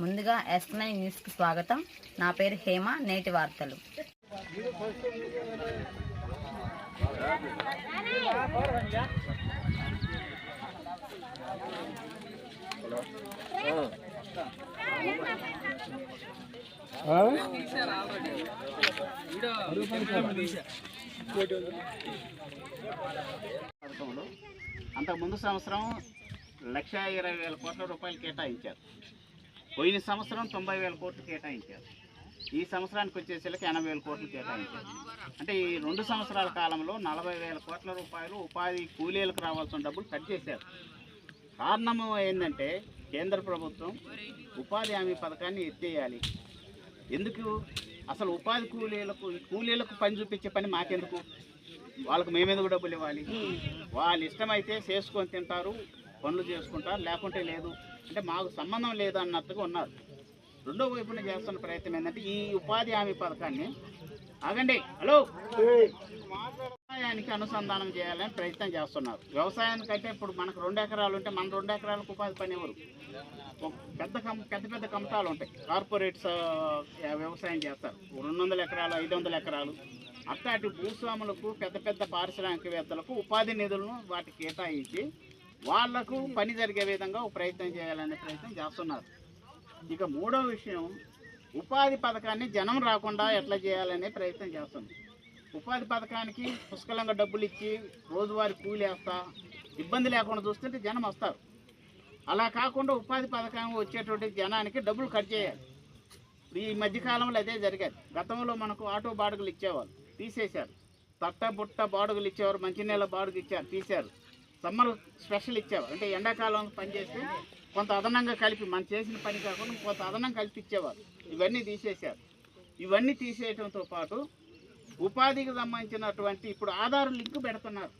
ముందుగా yes nine న్యూస్కి స్వాగతం. నా పేరు హేమ నేటి వార్తలు. అంతకు ముందు సంవత్సరం లక్ష ఇరవై వేల కోట్ల రూపాయలు కేటాయించారు. పోయిన సంవత్సరం తొంభై వేల కోట్లు కేటాయించారు. ఈ సంవత్సరానికి వచ్చేసరికి ఎనభై వేల కోట్లు కేటాయించారు. అంటే ఈ రెండు సంవత్సరాల కాలంలో నలభై వేల కోట్ల రూపాయలు ఉపాధి కూలీలకు రావాల్సిన డబ్బులు కట్ చేశారు. కారణం ఏంటంటే కేంద్ర ప్రభుత్వం ఉపాధి హామీ పథకాన్ని ఎత్తేయాలి. ఎందుకు? అసలు ఉపాధి కూలీలకు కూలీలకు పని చూపించే పని మాకెందుకు? వాళ్ళకు మేమెందుకు డబ్బులు ఇవ్వాలి? వాళ్ళ ఇష్టమైతే చేసుకొని తింటారు పనులు చేసుకుంటారు లేకుంటే లేదు. అంటే మాకు సంబంధం లేదన్నట్టుగా ఉన్నారు. రెండో వైపున చేస్తున్న ప్రయత్నం ఏంటంటే ఈ ఉపాధి హామీ పథకాన్ని ఆగండి. హలో? వ్యవసాయానికి అనుసంధానం చేయాలని ప్రయత్నం చేస్తున్నారు. వ్యవసాయానికి అంటే ఇప్పుడు మనకు రెండు ఎకరాలు ఉంటే మన రెండు ఎకరాలకు ఉపాధి పని ఎవరు? పెద్ద కం పెద్ద పెద్ద కమతాలు ఉంటాయి. కార్పొరేట్స్ వ్యవసాయం చేస్తారు. రెండు వందల ఎకరాలు ఐదు వందల ఎకరాలు. అట్లాంటి భూస్వాములకు పెద్ద పెద్ద పారిశ్రామికవేత్తలకు ఉపాధి నిధులను వాటికి కేటాయించి వాళ్ళకు పని జరిగే విధంగా ఒక ప్రయత్నం చేయాలనే ప్రయత్నం చేస్తున్నారు. ఇక మూడో విషయం ఉపాధి పథకాన్ని జనం రాకుండా ఎట్లా చేయాలనే ప్రయత్నం చేస్తుంది. ఉపాధి పథకానికి పుష్కలంగా డబ్బులు ఇచ్చి రోజువారి కూలి వేస్తా ఇబ్బంది లేకుండా చూస్తుంటే జనం వస్తారు. అలా కాకుండా ఉపాధి పథకం వచ్చేటువంటి జనానికి డబ్బులు కట్ చేయాలి. ఈ మధ్యకాలంలో అదే జరిగేది. గతంలో మనకు ఆటో బాడుగులు ఇచ్చేవాళ్ళు తీసేశారు. తట్ట బుట్ట బాడుగులు ఇచ్చేవారు మంచినీళ్ళ బాడుగు ఇచ్చారు తీశారు. సమ్మర్ స్పెషల్ ఇచ్చేవారు. అంటే ఎండాకాలం పనిచేస్తే కొంత అదనంగా కలిపి మనం చేసిన పని కాకుండా కొంత అదనం కలిపి ఇచ్చేవారు. ఇవన్నీ తీసేశారు. ఇవన్నీ తీసేయడంతో పాటు ఉపాధికి సంబంధించినటువంటి ఇప్పుడు ఆధార్ లింక్ పెడుతున్నారు.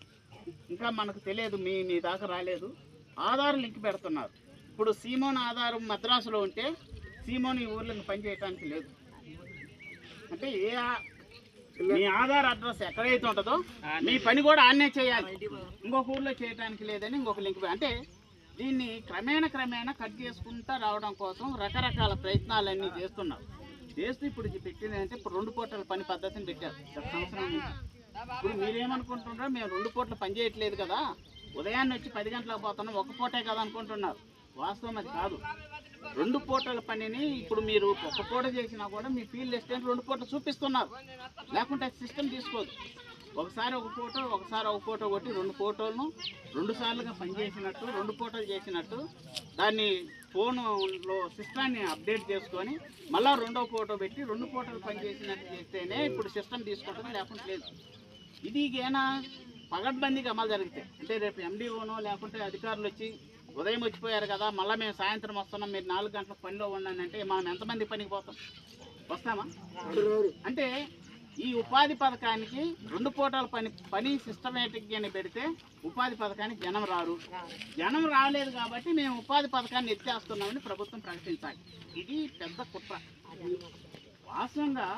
ఇంకా మనకు తెలియదు మీ మీ దాకా రాలేదు. ఆధార్ లింక్ పెడుతున్నారు. ఇప్పుడు సీమోన్ ఆధారం మద్రాసులో ఉంటే సీమోన్ ఈ ఊర్లో పనిచేయడానికి లేదు. అంటే ఏ మీ ఆధార్ అడ్రస్ ఎక్కడైతే ఉంటుందో మీ పని కూడా ఆన్నే చేయాలి. ఇంకొక ఊర్లో చేయడానికి లేదని ఇంకొక లింక్ అంటే దీన్ని క్రమేణ క్రమేణా కట్ చేసుకుంటా రావడం కోసం రకరకాల ప్రయత్నాలన్నీ చేస్తున్నారు చేస్తూ ఇప్పుడు ఇది పెట్టింది అంటే ఇప్పుడు రెండు పూటల పని పద్ధతిని పెట్టారు. గత సంవత్సరం ఇప్పుడు మీరేమనుకుంటున్నారో మేము రెండు పూటలు పని చేయట్లేదు కదా. ఉదయాన్నే వచ్చి పది గంటలకు పోతున్నాం. ఒక పూటే కదా అనుకుంటున్నారు. వాస్తవం అది కాదు. రెండు పూటల పనిని ఇప్పుడు మీరు ఒక పూట చేసినా కూడా మీ ఫీల్డ్ అసిస్టెంట్ రెండు పూటలు చూపిస్తున్నారు. లేకుంటే సిస్టమ్ తీసుకోదు. ఒకసారి ఒక ఫోటో ఒకసారి ఒక ఫోటో కొట్టి రెండు ఫోటోలను రెండు సార్లుగా పనిచేసినట్టు రెండు ఫోటోలు చేసినట్టు దాన్ని ఫోన్లో సిస్టాన్ని అప్డేట్ చేసుకొని మళ్ళీ రెండో ఫోటో పెట్టి రెండు ఫోటోలు పనిచేసినట్టు చేస్తేనే ఇప్పుడు సిస్టమ్ తీసుకుంటుంది లేకుంటే లేదు. ఇది ఏనా పగడ్బందీకి అమలు జరిగితే. అంటే రేపు ఎండిఓనో లేకుంటే అధికారులు వచ్చి ఉదయం వచ్చిపోయారు కదా మళ్ళీ మేము సాయంత్రం వస్తున్నాం మీరు నాలుగు గంటల పనిలో ఉండండి అంటే మనం ఎంతమంది పనికి పోతాం? వస్తామా? అంటే ఈ ఉపాధి పథకానికి రెండు పూటల పని పని సిస్టమేటిక్గా పెడితే ఉపాధి పథకానికి జనం రారు. జనం రాలేదు కాబట్టి మేము ఉపాధి పథకాన్ని ఎత్తేస్తున్నామని ప్రభుత్వం ప్రకటించాలి. ఇది పెద్ద కుట్ర. వాస్తవంగా